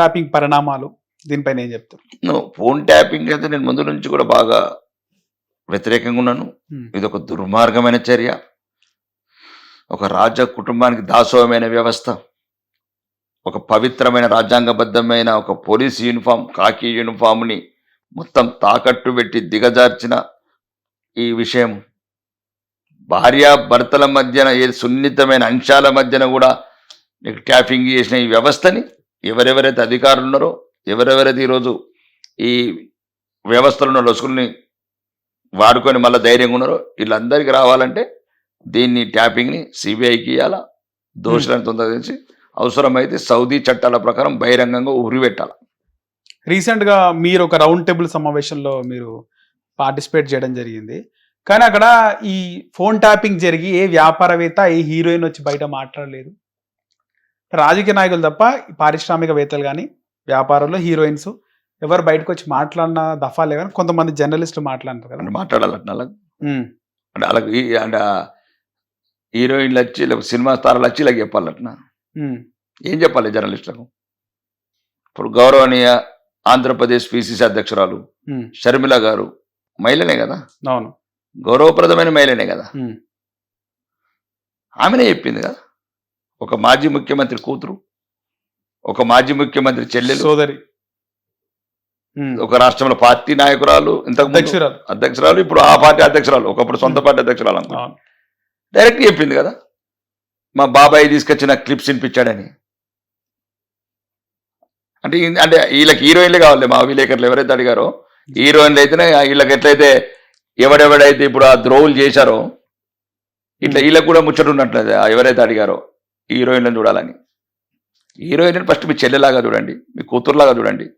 Tapping పరిణామాలు? దీనిపైన ఏం చెప్తారు? నువ్వు ఫోన్ ట్యాపింగ్ అయితే నేను ముందు నుంచి కూడా బాగా వ్యతిరేకంగా ఉన్నాను. ఉమ్, ఇది ఒక దుర్మార్గమైన చర్య. ఒక రాజ కుటుంబానికి దాసోహమైన వ్యవస్థ. ఒక పవిత్రమైన రాజ్యాంగబద్ధమైన ఒక పోలీస్ యూనిఫామ్ కాకి యూనిఫామ్ని మొత్తం తాకట్టు పెట్టి దిగజార్చిన ఈ విషయం. భార్య భర్తల మధ్యన ఏ సున్నితమైన అంశాల మధ్యన కూడా నీకు ట్యాపింగ్ చేసిన ఈ వ్యవస్థని ఎవరెవరైతే అధికారులు ఉన్నారో ఎవరెవరైతే ఈరోజు ఈ వ్యవస్థలో ఉన్న లొసుకుల్ని వాడుకొని మళ్ళీ ధైర్యంగా ఉన్నారో వీళ్ళందరికీ రావాలంటే దీన్ని ట్యాపింగ్ని సిబిఐకి ఇవ్వాలా దోషులను తొందరగించి అవసరమైతే సౌదీ చట్టాల ప్రకారం బహిరంగంగా ఉరిపెట్టాలి? రీసెంట్గా మీరు ఒక రౌండ్ టేబుల్ సమావేశంలో మీరు పార్టిసిపేట్ చేయడం జరిగింది. కానీ అక్కడ ఈ ఫోన్ ట్యాపింగ్ జరిగి ఏ వ్యాపారవేత్త ఏ హీరోయిన్ వచ్చి బయట మాట్లాడలేదు? రాజకీయ నాయకులు తప్ప పారిశ్రామికవేత్తలు కానీ వ్యాపారంలో హీరోయిన్స్ ఎవరు బయటకు వచ్చి మాట్లాడిన దఫాలే కానీ కొంతమంది జర్నలిస్టులు మాట్లాడతారు కదా. అంటే మాట్లాడాలి అట్లా వాళ్ళకి. అంటే వాళ్ళకి అంటే హీరోయిన్లు వచ్చి లేకపోతే సినిమా తారాలు వచ్చి ఇలా చెప్పాలట్నా ఏం చెప్పాలి జర్నలిస్టులకు? ఇప్పుడు గౌరవనీయ ఆంధ్రప్రదేశ్ పిసిసి అధ్యక్షురాలు షర్మిల గారు మహిళనే కదా? అవును. గౌరవప్రదమైన మహిళనే కదా? ఆమెనే చెప్పింది కదా? ఒక మాజీ ముఖ్యమంత్రి కూతురు ఒక మాజీ ముఖ్యమంత్రి చెల్లెలు సోదరి. ఒక రాష్ట్రంలో పార్టీ నాయకురాలు ఇంతకు అధ్యక్షురాలు. అధ్యక్షురాలు ఇప్పుడు ఆ పార్టీ అధ్యక్షురాలు ఒకప్పుడు సొంత పార్టీ అధ్యక్షురాలు అనుకో డైరెక్ట్ చెప్పింది కదా మా బాబాయ్ తీసుకొచ్చిన క్లిప్స్ వినిపించాడని. అంటే అంటే వీళ్ళకి హీరోయిన్లే కావాలి మా విలేకరులు ఎవరైతే అడిగారో హీరోయిన్లు అయితేనే వీళ్ళకి ఎట్లయితే ఎవడెవడైతే ఇప్పుడు ఆ ద్రోవులు చేశారో ఇట్లా వీళ్ళకి కూడా ముచ్చట ఉన్నట్లయితే ఎవరైతే అడిగారో హీరోయిన్లను చూడాలని. హీరోయిన్ ఫస్ట్ మీ చెల్లెలాగా చూడండి మీ కూతురులాగా చూడండి.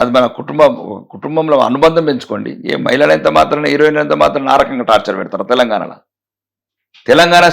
అది మన కుటుంబం కుటుంబంలో అనుబంధం పెంచుకోండి. ఏ మహిళలు ఎంత మాత్రం హీరోయిన్ ఎంత మాత్రం ఆ రకంగా టార్చర్ పెడతారు తెలంగాణలో. తెలంగాణ